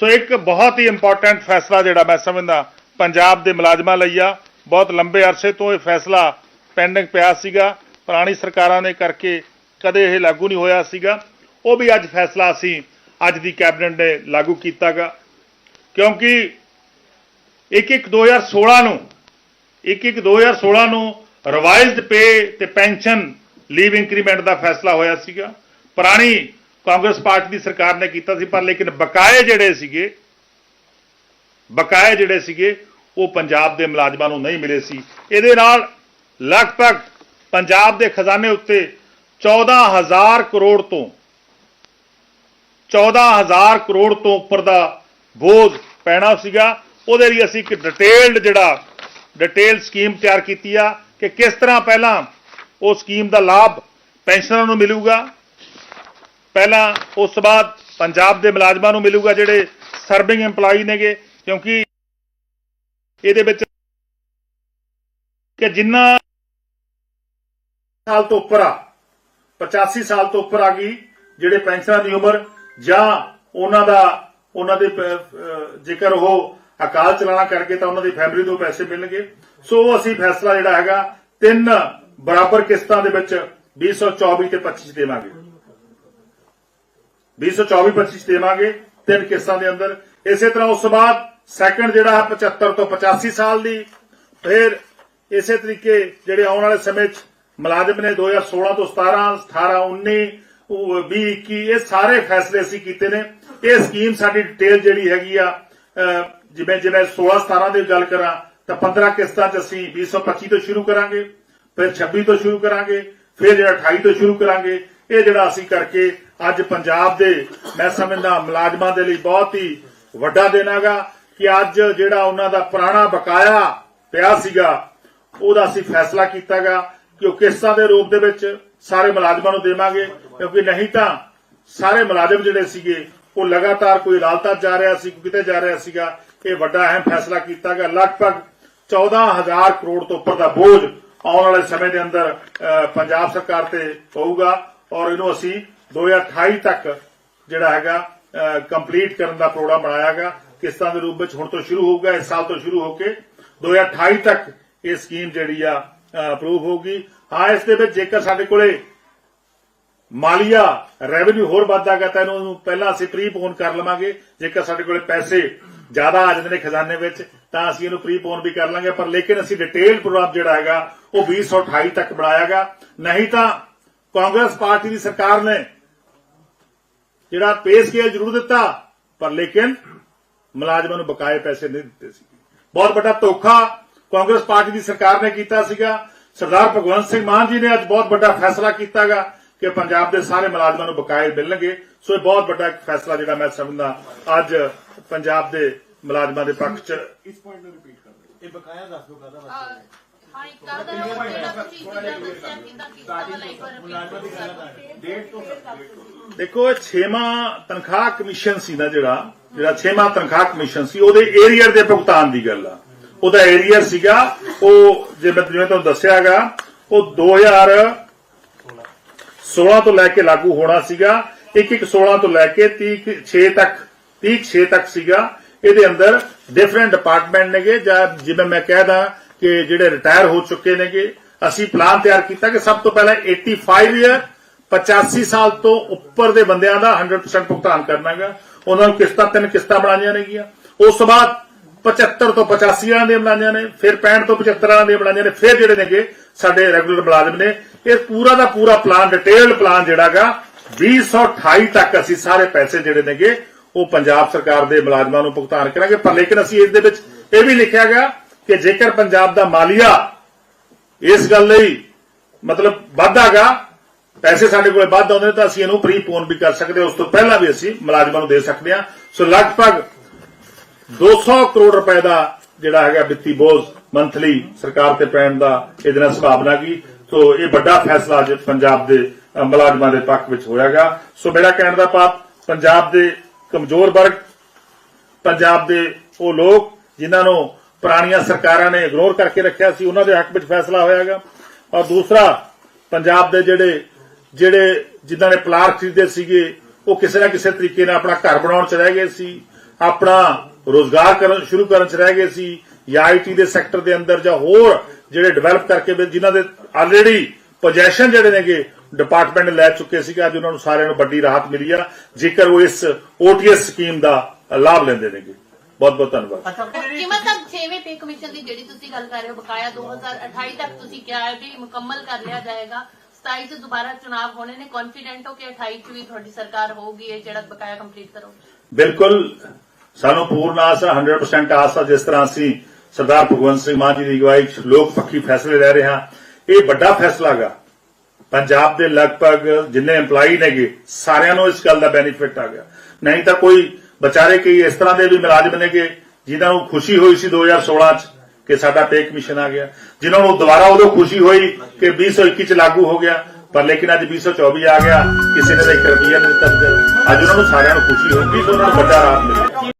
ਸੋ ਇੱਕ ਬਹੁਤ ਹੀ ਇੰਪੋਰਟੈਂਟ ਫੈਸਲਾ ਜਿਹੜਾ ਮੈਂ ਸਮਝਦਾ, ਪੰਜਾਬ ਦੇ ਮੁਲਾਜ਼ਮਾਂ ਲਈ ਆ। ਬਹੁਤ ਲੰਬੇ ਅਰਸੇ ਤੋਂ ਇਹ ਫੈਸਲਾ ਪੈਂਡਿੰਗ ਪਿਆ ਸੀਗਾ। ਪੁਰਾਣੀ ਸਰਕਾਰਾਂ ਨੇ ਕਰਕੇ ਕਦੇ ਇਹ ਲਾਗੂ ਨਹੀਂ ਹੋਇਆ ਸੀਗਾ। ਉਹ ਵੀ ਅੱਜ ਫੈਸਲਾ ਅਸੀਂ ਅੱਜ ਦੀ ਕੈਬਨਿਟ ਨੇ ਲਾਗੂ ਕੀਤਾਗਾ। ਕਿਉਂਕਿ 1-1 2016 ਨੂੰ 1-1 2016 ਨੂੰ ਰਿਵਾਈਜ਼ਡ ਪੇ ਤੇ ਪੈਨਸ਼ਨ ਲੀਵ ਇੰਕਰੀਮੈਂਟ ਦਾ ਫੈਸਲਾ ਹੋਇਆ ਸੀਗਾ। ਪੁਰਾਣੀ ਕਾਂਗਰਸ ਪਾਰਟੀ ਦੀ ਸਰਕਾਰ ਨੇ ਕੀਤਾ ਸੀ, ਪਰ ਲੇਕਿਨ ਬਕਾਏ ਜਿਹੜੇ ਸੀਗੇ, ਬਕਾਏ ਜਿਹੜੇ ਸੀਗੇ, ਉਹ ਪੰਜਾਬ ਦੇ ਮੁਲਾਜ਼ਮਾਂ ਨੂੰ ਨਹੀਂ ਮਿਲੇ ਸੀ। ਇਹਦੇ ਨਾਲ ਲਗਭਗ ਪੰਜਾਬ ਦੇ ਖਜ਼ਾਨੇ ਉੱਤੇ 14000 ਕਰੋੜ ਤੋਂ 14000 ਕਰੋੜ ਤੋਂ ਉੱਪਰ ਦਾ ਬੋਝ ਪੈਣਾ ਸੀਗਾ। ਉਹਦੇ ਲਈ ਅਸੀਂ ਇੱਕ ਡਿਟੇਲਡ ਜਿਹੜਾ ਡਿਟੇਲ ਸਕੀਮ ਤਿਆਰ ਕੀਤੀ ਆ ਕਿ ਕਿਸ ਤਰ੍ਹਾਂ ਪਹਿਲਾਂ ਉਹ ਸਕੀਮ ਦਾ ਲਾਭ ਪੈਨਸ਼ਨਰਾਂ ਨੂੰ ਮਿਲੂਗਾ ਪਹਿਲਾਂ ਉਸ ਤੋਂ ਬਾਅਦ ਪੰਜਾਬ ਦੇ ਮੁਲਾਜ਼ਮਾਂ ਨੂੰ ਮਿਲੂਗਾ ਜਿਹੜੇ ਸਰਵਿੰਗ EMPLOYE ਨੇਗੇ, ਕਿਉਂਕਿ ਇਹਦੇ ਵਿੱਚ ਕਿ ਜਿੰਨਾ ਸਾਲ ਤੋਂ ਉੱਪਰ ਆ 85 ਸਾਲ ਤੋਂ ਉੱਪਰ ਆ ਗਈ, ਜਿਹੜੇ ਪੈਨਸ਼ਨਰਾਂ ਦੀ ਉਮਰ, ਜਾਂ ਉਹਨਾਂ ਦਾ, ਉਹਨਾਂ ਦੇ ਜੇਕਰ ਉਹ ਅਕਾਲ ਚਲਾਣਾ ਕਰਕੇ ਤਾਂ ਉਹਨਾਂ ਦੀ ਫੈਮਿਲੀ ਤੋਂ ਪੈਸੇ ਮਿਲਣਗੇ। ਸੋ ਅਸੀਂ ਫੈਸਲਾ ਜਿਹੜਾ ਹੈਗਾ, ਤਿੰਨ ਬਰਾਬਰ ਕਿਸ਼ਤਾਂ ਦੇ ਵਿੱਚ 2024 ਤੇ 25 ਦੇਵਾਂਗੇ। 2024 25 ਦੇਵਾਂਗੇ ਤਿੰਨ ਕਿਸ਼ਤਾਂ ਦੇ ਅੰਦਰ। ਇਸੇ ਤਰ੍ਹਾਂ ਉਸ ਤੋਂ ਬਾਅਦ ਸੈਕੰਡ ਜਿਹੜਾ ਹੈ 75 ਤੋਂ 85 ਸਾਲ ਦੀ। ਫਿਰ ਇਸੇ ਤਰੀਕੇ ਜਿਹੜੇ ਆਉਣ ਵਾਲੇ ਸਮੇਂ 'ਚ ਮੁਲਾਜ਼ਮ ਨੇ 2016 ਤੋਂ 17 18 19 ਉਹ 20 21 ਇਹ ਸਾਰੇ ਫੈਸਲੇ ਅਸੀਂ ਕੀਤੇ ਨੇ। ਇਹ ਸਕੀਮ ਸਾਡੀ ਡਿਟੇਲ ਜਿਹੜੀ ਹੈਗੀ ਆ ਜਿਵੇਂ ਜਿਵੇਂ 16 17 ਦੀ ਗੱਲ ਕਰਾਂ, ਤਾਂ 15 ਕਿਸ਼ਤਾਂ 'ਚ ਅਸੀਂ 2025 ਤੋਂ ਸ਼ੁਰੂ ਕਰਾਂਗੇ, ਫਿਰ 26 ਤੋਂ ਸ਼ੁਰੂ ਕਰਾਂਗੇ, ਫਿਰ ਜਿਹੜਾ 28 ਤੋਂ ਸ਼ੁਰੂ ਕਰਾਂਗੇ, ਇਹ ਜਿਹੜਾ ਅਸੀਂ ਕਰਕੇ ਅੱਜ ਪੰਜਾਬ ਦੇ ਮੈਂ ਸਮਝਦਾ ਮੁਲਾਜ਼ਮਾਂ ਦੇ ਲਈ ਬਹੁਤ ਹੀ ਵੱਡਾ ਦਿਨ ਹੈਗਾ ਕਿ ਅੱਜ ਜਿਹੜਾ ਉਹਨਾਂ ਦਾ ਪੁਰਾਣਾ ਬਕਾਇਆ ਪਿਆ ਸੀਗਾ, ਉਹਦਾ ਅਸੀਂ ਫੈਸਲਾ ਕੀਤਾਗਾ ਕਿ ਉਹ ਕਿਸ਼ਤਾਂ ਦੇ ਰੂਪ ਦੇ ਵਿੱਚ ਸਾਰੇ ਮੁਲਾਜ਼ਮਾਂ ਨੂੰ ਦੇਵਾਂਗੇ, ਕਿਉਂਕਿ ਨਹੀਂ ਤਾਂ ਸਾਰੇ ਮੁਲਾਜ਼ਮ ਜਿਹੜੇ ਸੀਗੇ, ਉਹ ਲਗਾਤਾਰ ਕੋਈ ਅਦਾਲਤਾਂ 'ਚ ਜਾ ਰਿਹਾ ਸੀ, ਕੋਈ ਕਿਤੇ ਜਾ ਰਿਹਾ ਸੀਗਾ। ਇਹ ਵੱਡਾ ਅਹਿਮ ਫੈਸਲਾ ਕੀਤਾ ਗਿਆ ਲਗਭਗ 14000 ਕਰੋੜ ਤੋਂ ਉੱਪਰ ਦਾ ਬੋਝ ਆਉਣ ਵਾਲੇ ਸਮੇਂ ਦੇ ਅੰਦਰ ਪੰਜਾਬ ਸਰਕਾਰ ਤੇ ਪਊਗਾ ਔਰ ਇਹਨੂੰ ਅਸੀਂ 2028 ਤੱਕ ਜਿਹੜਾ ਹੈਗਾ ਕੰਪਲੀਟ ਕਰਨ ਦਾ ਪ੍ਰੋਗਰਾਮ ਬਣਾਇਆਗਾ ਕਿਸ਼ਤਾਂ ਦੇ ਰੂਪ ਵਿੱਚ ਹੁਣ ਤੋਂ ਸ਼ੁਰੂ ਹੋਊਗਾ, ਇਸ ਸਾਲ ਤੋਂ ਸ਼ੁਰੂ ਹੋ ਕੇ 2028 ਤੱਕ ਇਹ ਸਕੀਮ ਜਿਹੜੀ ਆ ਅਪਰੂਵ ਹੋਊਗੀ। ਹਾਂ, ਇਸ ਦੇ ਵਿੱਚ ਜੇਕਰ ਸਾਡੇ ਕੋਲੇ ਮਾਲੀਆ ਰੈਵਨਿਊ ਹੋਰ ਵੱਧਦਾਗਾ ਤਾਂ ਇਹਨੂੰ ਪਹਿਲਾਂ ਅਸੀਂ ਪ੍ਰੀਪੋਨ ਕਰ ਲਵਾਂਗੇ। ਜੇਕਰ ਸਾਡੇ ਕੋਲੇ ਪੈਸੇ ਜ਼ਿਆਦਾ ਆ ਜਾਂਦੇ ਨੇ ਖਜ਼ਾਨੇ ਵਿੱਚ, ਤਾਂ ਅਸੀਂ ਇਹਨੂੰ ਪ੍ਰੀਪੋਨ ਵੀ ਕਰ ਲਾਂਗੇ। ਪਰ ਲੇਕਿਨ ਅਸੀਂ ਡਿਟੇਲ ਪ੍ਰੋਗਰਾਮ ਜਿਹੜਾ ਹੈਗਾ, ਉਹ 2028 ਤੱਕ ਬਣਾਇਆਗਾ ਨਹੀਂ ਤਾਂ ਕਾਂਗਰਸ ਪਾਰਟੀ ਦੀ ਸਰਕਾਰ ਨੇ ਜਿਹੜਾ ਪੇ ਸਕੇਲ ਜ਼ਰੂਰ ਦਿੱਤਾ ਪਰ ਲੇਕਿਨ ਮੁਲਾਜ਼ਮਾਂ ਨੂੰ ਬਕਾਏ ਪੈਸੇ ਨਹੀਂ ਦਿੱਤੇ ਸੀ। ਬਹੁਤ ਵੱਡਾ ਧੋਖਾ ਕਾਂਗਰਸ ਪਾਰਟੀ ਦੀ ਸਰਕਾਰ ਨੇ ਕੀਤਾ ਸੀਗਾ। ਸਰਦਾਰ ਭਗਵੰਤ ਸਿੰਘ ਮਾਨ ਜੀ ਨੇ ਅੱਜ ਬਹੁਤ ਵੱਡਾ ਫੈਸਲਾ ਕੀਤਾਗਾ ਕਿ ਪੰਜਾਬ ਦੇ ਸਾਰੇ ਮੁਲਾਜ਼ਮਾਂ ਨੂੰ ਬਕਾਏ ਮਿਲਣਗੇ। ਸੋ ਇਹ ਬਹੁਤ ਵੱਡਾ ਇੱਕ ਫੈਸਲਾ ਜਿਹੜਾ ਮੈਂ ਸਮਝਦਾ ਅੱਜ ਪੰਜਾਬ ਦੇ ਮੁਲਾਜ਼ਮਾਂ ਦੇ ਪੱਖ 'ਚ ਇਸ ਪੁਆਇੰਟ ਨੂੰ ਰਿਪੀਟ ਕਰ ਦਿਓ। ਇਹ ਬਕਾਇਆ ਦੱਸ ਦਿਓ ਕਾਹਦਾ ਵਾਸਤੇ ਹੈ? ਦਾ ਜਿਹੜਾ ਤੁਸੀਂ ਜਿਹੜਾ ਦੱਸਿਆ ਕਿਦਾਂ ਤੋਂ ਦੇਖੋ ਇਹ 6ਵਾਂ ਤਨਖਾਹ ਕਮਿਸ਼ਨ ਸੀ ਨਾ ਜਿਹੜਾ ਜਿਹੜਾ 6ਵਾਂ ਤਨਖਾਹ ਕਮਿਸ਼ਨ ਸੀ ਉਹਦੇ ਏਰੀਅਰ ਦੇ ਭੁਗਤਾਨ ਦੀ ਗੱਲ ਆ। ਉਹਦਾ ਏਰੀਅਰ ਸੀਗਾ ਉਹ ਜਿਵੇਂ ਜਿਵੇਂ ਤੁਹਾਨੂੰ ਦੱਸਿਆਗਾ ਉਹ 2016 ਤੋਂ ਲੈ ਕੇ ਲਾਗੂ ਹੋਣਾ ਸੀਗਾ ਇੱਕ ਇੱਕ 16 ਤੋਂ ਲੈ ਕੇ 30 6 ਤੱਕ 30 6 ਤੱਕ ਸੀਗਾ। ਇਹਦੇ ਅੰਦਰ ਡਿਫਰੈਂਟ ਡਿਪਾਰਟਮੈਂਟ ਨੇਗੇ ਜਾਂ ਜਿਵੇਂ ਮੈਂ ਕਹਿਦਾ ਕਿ ਜਿਹੜੇ ਰਿਟਾਇਰ ਹੋ ਚੁੱਕੇ ਨੇਗੇ, ਅਸੀਂ ਪਲਾਨ ਤਿਆਰ ਕੀਤਾ ਕਿ ਸਭ ਤੋਂ ਪਹਿਲਾਂ 85 ਇਅਰ 85 ਸਾਲ ਤੋਂ ਉੱਪਰ ਦੇ ਬੰਦਿਆਂ ਦਾ 100% ਭੁਗਤਾਨ ਕਰਨਾਗਾ। ਉਹਨਾਂ ਨੂੰ ਕਿਸ਼ਤਾਂ, ਤਿੰਨ ਕਿਸ਼ਤਾਂ ਬਣਾਈਆਂ ਨੇਗੀਆਂ। ਉਸ ਤੋਂ ਬਾਅਦ 75 ਤੋਂ 85 ਵਾਲਿਆਂ ਦੀਆਂ ਬਣਾਈਆਂ ਨੇ, ਫਿਰ 65 ਤੋਂ 75 ਵਾਲਿਆਂ ਦੀਆਂ ਬਣਾਈਆਂ ਨੇ, ਫਿਰ ਜਿਹੜੇ ਨੇਗੇ ਸਾਡੇ ਰੈਗੂਲਰ ਮੁਲਾਜ਼ਮ ਨੇ। ਇਹ ਪੂਰਾ ਦਾ ਪੂਰਾ ਪਲਾਨ ਡਿਟੇਲਡ ਪਲਾਨ ਜਿਹੜਾਗਾ 2028 ਤੱਕ ਅਸੀਂ ਸਾਰੇ ਪੈਸੇ ਜਿਹੜੇ ਨੇਗੇ, ਉਹ ਪੰਜਾਬ ਸਰਕਾਰ ਦੇ ਮੁਲਾਜ਼ਮਾਂ ਨੂੰ ਭੁਗਤਾਨ ਕਰਾਂਗੇ। ਪਰ ਲੇਕਿਨ ਅਸੀਂ ਇਸ ਦੇ ਵਿੱਚ ਇਹ ਵੀ ਲਿਖਿਆ ਗਿਆ ਕਿ ਜੇਕਰ ਪੰਜਾਬ ਦਾ ਮਾਲੀਆ ਇਸ ਗੱਲ ਲਈ ਮਤਲਬ ਵਾਧਾਗਾ ਪੈਸੇ ਸਾਡੇ ਕੋਲੇ ਵੱਧ ਆਉਂਦੇ ਨੇ, ਤਾਂ ਅਸੀਂ ਇਹਨੂੰ ਪ੍ਰੀਪੋਨ ਵੀ ਕਰ ਸਕਦੇ ਉਸ ਤੋਂ ਪਹਿਲਾਂ ਵੀ ਅਸੀਂ ਮੁਲਾਜ਼ਮਾਂ ਨੂੰ ਦੇ ਸਕਦੇ ਹਾਂ। ਸੋ ਲਗਭਗ 200 ਕਰੋੜ ਰੁਪਏ ਦਾ ਜਿਹੜਾ ਹੈਗਾ ਵਿੱਤੀ ਬੋਝ ਮੰਥਲੀ ਸਰਕਾਰ ਤੇ ਪੈਣ ਦਾ ਇਹਦੇ ਨਾਲ ਸੰਭਾਵਨਾ ਕੀ ਸੋ ਇਹ ਵੱਡਾ ਫੈਸਲਾ ਅੱਜ ਪੰਜਾਬ ਦੇ ਮੁਲਾਜ਼ਮਾਂ ਦੇ ਪੱਖ ਵਿੱਚ ਹੋਇਆਗਾ ਸੋ ਮੇਰਾ ਕਹਿਣ ਦਾ ਪਾਪ ਪੰਜਾਬ ਦੇ ਕਮਜ਼ੋਰ ਵਰਗ, ਪੰਜਾਬ ਦੇ ਉਹ ਲੋਕ ਜਿਨ੍ਹਾਂ ਨੂੰ ਪੁਰਾਣੀਆਂ ਸਰਕਾਰਾਂ ਨੇ ਇਗਨੋਰ ਕਰਕੇ ਰੱਖਿਆ ਸੀ, ਉਹਨਾਂ ਦੇ ਹੱਕ ਵਿੱਚ ਫੈਸਲਾ ਹੋਇਆਗਾ। ਔਰ ਦੂਸਰਾ, ਪੰਜਾਬ ਦੇ ਜਿਹੜੇ ਜਿਹੜੇ ਜਿਨ੍ਹਾਂ ਨੇ ਪਲਾਟ ਖਰੀਦੇ ਸੀਗੇ, ਉਹ ਕਿਸੇ ਨਾ ਕਿਸੇ ਤਰੀਕੇ ਨਾਲ ਆਪਣਾ ਘਰ ਬਣਾਉਣ ਚ ਰਹਿ ਗਏ ਸੀ, ਆਪਣਾ ਰੋਜ਼ਗਾਰ ਕਰਨ, ਸ਼ੁਰੂ ਕਰਨ ਚ ਰਹਿ ਗਏ ਸੀ, ਜਾਂ ਆਈਟੀ ਦੇ ਸੈਕਟਰ ਦੇ ਅੰਦਰ ਜਾਂ ਹੋਰ ਜਿਹੜੇ ਡਿਵੈਲਪ ਕਰਕੇ ਜਿਨ੍ਹਾਂ ਦੇ ਆਲਰੇਡੀ ਪੋਜੈਸ਼ਨ ਜਿਹੜੇ ਨੇਗੇ ਡਿਪਾਰਟਮੈਂਟ ਲੈ ਚੁੱਕੇ ਸੀਗੇ, ਅੱਜ ਉਹਨਾਂ ਨੂੰ ਸਾਰਿਆਂ ਨੂੰ ਵੱਡੀ ਰਾਹਤ ਮਿਲੀ ਆ, ਜੇਕਰ ਉਹ ਇਸ ਓਟੀਐਸ ਸਕੀਮ ਦਾ ਲਾਭ ਲੈਂਦੇ ਨੇਗੇ। ਬਹੁਤ ਬਹੁਤ ਧੰਨਵਾਦ। ਕਿ ਮਤਲਬ 6ਵੇਂ ਪੇ ਕਮਿਸ਼ਨ ਦੀ ਜਿਹੜੀ ਤੁਸੀਂ ਗੱਲ ਕਰ ਰਹੇ ਹੋ ਬਕਾਇਆ 2028 ਤੱਕ ਤੁਸੀਂ ਕਿਹਾ ਹੈ ਵੀ ਮੁਕੰਮਲ ਕਰ ਲਿਆ ਜਾਏਗਾ। 27 ਚ ਦੁਬਾਰਾ ਚੁਣਾਵ ਹੋਣੇ ਨੇ ਕੌਨਫੀਡੈਂਟ ਹੋ ਕਿ 28 ਚ ਵੀ ਤੁਹਾਡੀ ਸਰਕਾਰ ਹੋਊਗੀ ਇਹ ਜਿਹੜਾ ਬਕਾਇਆ ਕੰਪਲੀਟ ਕਰੋਗੇ? ਬਿਲਕੁਲ ਸਾਨੂੰ ਪੂਰਨ ਆਸ ਹੈ 100% ਆਸ ਹੈ ਜਿਸ ਤਰ੍ਹਾਂ ਅਸੀਂ ਸਰਦਾਰ ਭਗਵੰਤ ਸਿੰਘ ਮਾਨ ਜੀ ਦੀ ਅਗਵਾਈ 'ਚ ਲੋਕ ਪੱਖੀ ਫੈਸਲੇ ਲੈ ਰਹੇ ਹਾਂ। ਇਹ ਵੱਡਾ ਫੈਸਲਾ ਗਾ। ਪੰਜਾਬ ਦੇ ਲਗਭਗ ਜਿੰਨੇ EMPLOYE ਨੇਗੇ ਸਾਰਿਆਂ ਨੂੰ ਇਸ ਗੱਲ ਦਾ ਬੈਨੀਫਿਟ ਆ ਗਿਆ। ਨਹੀਂ ਤਾਂ ਕੋਈ ਵਿਚਾਰੇ ਕਈ ਇਸ ਤਰ੍ਹਾਂ ਦੇ ਵੀ ਮੁਲਾਜ਼ਮ ਨੇਗੇ ਜਿਨ੍ਹਾਂ ਨੂੰ ਖੁਸ਼ੀ ਹੋਈ ਸੀ 2016 'ਚ ਕਿ ਸਾਡਾ ਪੇ ਕਮਿਸ਼ਨ ਆ ਗਿਆ। ਜਿਨ੍ਹਾਂ ਨੂੰ ਦੁਬਾਰਾ ਉਦੋਂ ਖੁਸ਼ੀ ਹੋਈ ਕਿ 2021 'ਚ ਲਾਗੂ ਹੋ ਗਿਆ, ਪਰ ਲੇਕਿਨ ਅੱਜ 2024 ਆ ਗਿਆ, ਕਿਸੇ ਨੇ ਤਾਂ ਇੱਕ ਰੁਪਈਆ ਨਹੀਂ ਦਿੱਤਾ। ਅੱਜ ਉਹਨਾਂ ਨੂੰ ਸਾਰਿਆਂ ਨੂੰ ਖੁਸ਼ੀ ਹੋਈ 20 ਉਹਨਾਂ ਨੂੰ ਵੱਡਾ ਰਾਹਤ ਮਿਲਿਆ